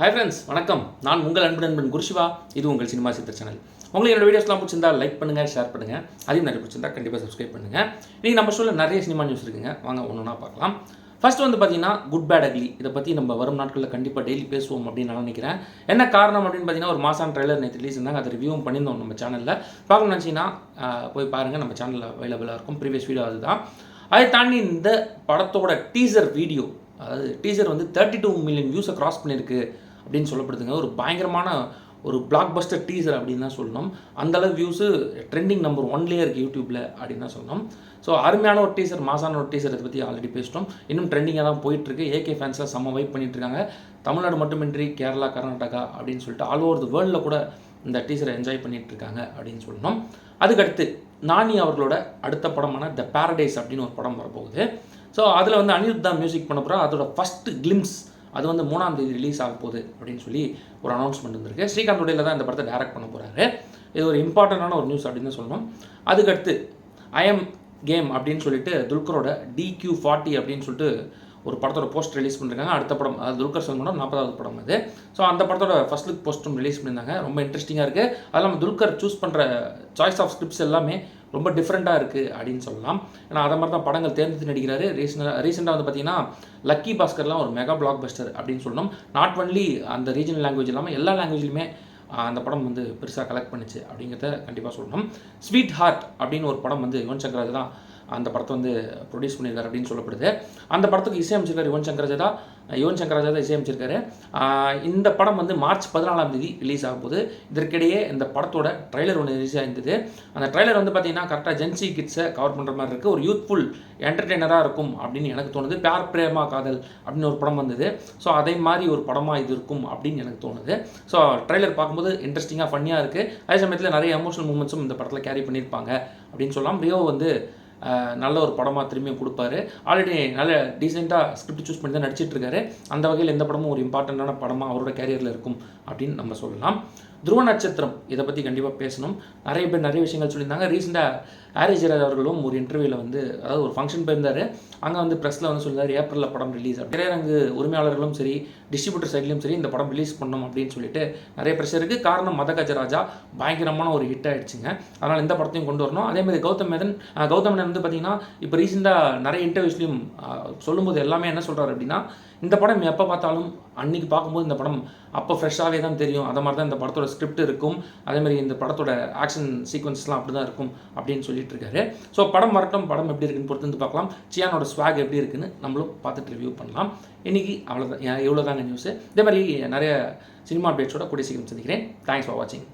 Hi friends வணக்கம். நான் உங்கள் அன்பு நண்பன் குருஷிவா. இது உங்கள் சினிமா சித்தர் சேனல். உங்களுக்கு என்னோட வீடியோஸ்லாம் பிடிச்சிருந்தா லைக் பண்ணுங்கள் ஷேர் பண்ணுங்கள் அதையும் நிறைய பிடிச்சிருந்தா கண்டிப்பாக சப்ஸ்கிரைப் பண்ணுங்கள் இன்றைக்கி நம்ம ஷோவில் நிறைய சினிமா நியூஸ் இருக்குங்க. வாங்க ஒன்றுனா ஒன்றா பார்க்கலாம். ஃபர்ஸ்ட் வந்து பார்த்தீங்கன்னா குட் பேட் அக்லி இதை பற்றி நம்ம வரும் நாட்களில் கண்டிப்பாக டெய்லி பேசுவோம் அப்படின்னு நான் நினைக்கிறேன். என்ன காரணம் அப்படின்னு பார்த்தீங்கன்னா ஒரு மாசம் ட்ரைலர் நேற்று ரிலீஸ் இருந்தாங்க. அதை ரிவ்யூவும் பண்ணியிருந்தோம் நம்ம சேனலில் பார்க்கணும்னு நினச்சிங்கன்னா போய் பாருங்கள் நம்ம சேனலில் அவைலபிளாக இருக்கும். ப்ரீவியஸ் வீடியோ அதுதான். அதை தாண்டி இந்த படத்தோட டீசர் வீடியோ அதாவது டீசர் வந்து தேர்ட்டி டூ மில்லியன் வியூஸை க்ராஸ் பண்ணியிருக்கு அப்படின்னு சொல்லப்படுதுங்க. ஒரு பயங்கரமான ஒரு பிளாக் பஸ்டர் டீசர் அப்படின்னு தான் சொல்லணும். அந்தளவு வியூஸு ட்ரெண்டிங் நம்பர் ஒன்லேயே இருக்குது யூடியூப்பில் அப்படின்னு தான் சொல்லணும். ஸோ அருமையான ஒரு டீசர் மாசான ஒரு டீசர் இதை பற்றி ஆல்ரெடி பேசிட்டோம். இன்னும் ட்ரெண்டிங்காக தான் போயிட்டுருக்கு. ஏகே ஃபேன்ஸ்லாம் செம்ம வைப் பண்ணிட்டு இருக்காங்க. தமிழ்நாடு மட்டுமின்றி கேரளா கர்நாடகா அப்படின்னு சொல்லிட்டு ஆல் ஓவர் தி வேர்ல்டில் கூட இந்த டீசரை என்ஜாய் பண்ணிகிட்டு இருக்காங்க அப்படின்னு சொல்லணும். அதுக்கடுத்து நானி அவர்களோட அடுத்த படமான த பேரடைஸ் அப்படின்னு ஒரு படம் வரப்போகுது. ஸோ அதில் வந்து அனிருத் தான் மியூசிக் பண்ண போகிறோம் அதோட ஃபஸ்ட்டு கிளிம்ஸ் அது வந்து மூணாம் தேதி ரிலீஸ் ஆக போகுது அப்படின்னு சொல்லி ஒரு அனௌன்ஸ்மெண்ட் வந்திருக்கு. ஸ்ரீகாந்த் உடையில தான் இந்த படத்தை டேரக்ட் பண்ண போகிறாரு இது ஒரு இம்பார்ட்டண்டான ஒரு நியூஸ் அப்படின்னு சொல்லணும். அதுக்கடுத்து ஐஎம் கேம் அப்படின்னு சொல்லிட்டு துல்கரோட டிக்யூ ஃபார்ட்டி அப்படின்னு சொல்லிட்டு ஒரு படத்தோட போஸ்ட் ரிலீஸ் பண்ணிருக்காங்க. அடுத்த படம் அது துல்கர் சல்மானோட நாற்பதாவது படம் அது. ஸோ அந்த படத்தோட ஃபஸ்ட் லுக் போஸ்ட்டும் ரிலீஸ் பண்ணியிருந்தாங்க. ரொம்ப இன்ட்ரெஸ்டிங்காக இருக்குது அது இல்லாமல் துல்கர் சூஸ் பண்ணுற சாய்ஸ் ஆஃப் ஸ்கிரிப்ட்ஸ் எல்லாமே ரொம்ப டிஃப்ரெண்ட்டாக இருக்குது அப்படின்னு சொல்லலாம். ஏன்னா அதை மாதிரி தான் படங்கள் தேர்ந்தெடுத்து நடிக்கிறாரு. ரீசெண்டாக ரீசெண்டாக வந்து பார்த்தீங்கன்னா லக்கி பாஸ்கர்லாம் ஒரு மெகா பிளாக் பஸ்டர் அப்படின்னு சொல்லணும். நாட் ஒன்லி அந்த ரீஜனல் லாங்குவேஜ் இல்லாமல் எல்லா லாங்குவேஜ்லையுமே அந்த படம் வந்து பெருசாக கலெக்ட் பண்ணுச்சு அப்படிங்கிறத கண்டிப்பாக சொல்லணும். ஸ்வீட் ஹார்ட் அப்படின்னு ஒரு படம் வந்து யுவன் சங்கராஜ் தான் அந்த படத்தை வந்து ப்ரொடியூஸ் பண்ணியிருக்காரு அப்படின்னு சொல்லப்படுது. அந்த படத்துக்கு இசையமைச்சிருக்காரு யுவன் சங்கர் யுவன் சங்கர் இசையமைச்சிருக்காரு. இந்த படம் வந்து மார்ச் பதினாலாம் தேதி ரிலீஸ் ஆக போகுது. இதற்கிடையே இந்த படத்தோட ட்ரைலர் ஒன்று ரிலீஸ் ஆயிருந்தது. அந்த ட்ரைலர் வந்து பார்த்தீங்கன்னா கரெக்டாக ஜென்சி கிட்ஸை கவர் பண்ணுற மாதிரி இருக்குது ஒரு யூத்ஃபுல் என்டர்டெய்னராக இருக்கும் அப்படின்னு எனக்கு தோணுது. பேர் பிரேமா காதல் அப்படின்னு ஒரு படம் வந்தது. ஸோ அதே மாதிரி ஒரு படமாக இது இருக்கும் அப்படின்னு எனக்கு தோணுது. ஸோ ட்ரைலர் பார்க்கும்போது இன்ட்ரெஸ்டிங்காக ஃபன்னியாக இருக்குது அதே சமயத்தில் நிறைய எமோஷனல் மூமெண்ட்ஸும் இந்த படத்தில் கேரி பண்ணியிருப்பாங்க அப்படின்னு சொல்லலாம். ரியோ வந்து நல்ல ஒரு படமாக திரும்பியும் கொடுப்பாரு. ஆல்ரெடி நல்ல டீசெண்டாக ஸ்கிரிப்ட் சூஸ் பண்ணி தான் நடிச்சிட்ருக்காரு அந்த வகையில் எந்த படமும் ஒரு இம்பார்ட்டண்ட்டான படமாக அவரோட கேரியரில் இருக்கும் அப்படின்னு நம்ம சொல்லலாம். துருவ நட்சத்திரம். இதை பற்றி கண்டிப்பாக பேசணும். நிறைய பேர் நிறைய விஷயங்கள் சொல்லியிருந்தாங்க. ரீசெண்டாக ஆரேஜராஜ் அவர்களும் ஒரு இன்டர்வியூவில் வந்து அதாவது ஒரு ஃபங்க்ஷன் போயிருந்தார். அங்கே வந்து ப்ரெஸ்ஸில் வந்து சொல்லியிருந்தார் ஏப்ரலில் படம் ரிலீஸ் திரையரங்கு உரிமையாளர்களும் சரி டிஸ்ட்ரிபியூட்டர் சைட்லையும் சரி இந்த படம் ரிலீஸ் பண்ணணும் அப்படின்னு சொல்லிட்டு நிறைய ப்ரெஷர் இருக்குது காரணம் மதகஜராஜா பயங்கரமான ஒரு ஹிட் ஆகிடுச்சுங்க அதனால் இந்த படத்தையும் கொண்டு வரணும். அதேமாதிரி கௌதம் மேதன் கௌதம் மேனன் வந்து பார்த்திங்கன்னா இப்போ ரீசெண்டாக நிறைய இன்டர்வியூஸ்லையும் சொல்லும்போது எல்லாமே என்ன சொல்கிறார் அப்படின்னா இந்த படம் எப்போ பார்த்தாலும் அன்றைக்கி பார்க்கும்போது இந்த படம் அப்போ ஃப்ரெஷ்ஷாகவே தான் தெரியும். அதை மாதிரி தான் இந்த படத்தோட ஸ்கிரிப்ட் இருக்கும். அதேமாதிரி இந்த படத்தோட ஆக்ஷன் சீக்வன்ஸ்லாம் அப்படி தான் இருக்கும் அப்படின்னு சொல்லிட்டு இருக்காரு. ஸோ படம் வரட்டும் படம் எப்படி இருக்குன்னு பொறுத்து வந்து பார்க்கலாம். சியானோட ஸ்வாக் எப்படி இருக்குன்னு நம்மளும் பார்த்துட்டு ரிவ்யூ பண்ணலாம். இன்றைக்கி அவ்வளோதான் எவ்வளோ தாங்க நியூஸு இதே மாதிரி நிறைய சினிமா அப்டேட்ஸோட கூடிய சீக்கிரம் சந்திக்கிறேன். தேங்க்ஸ் ஃபார் வாட்சிங்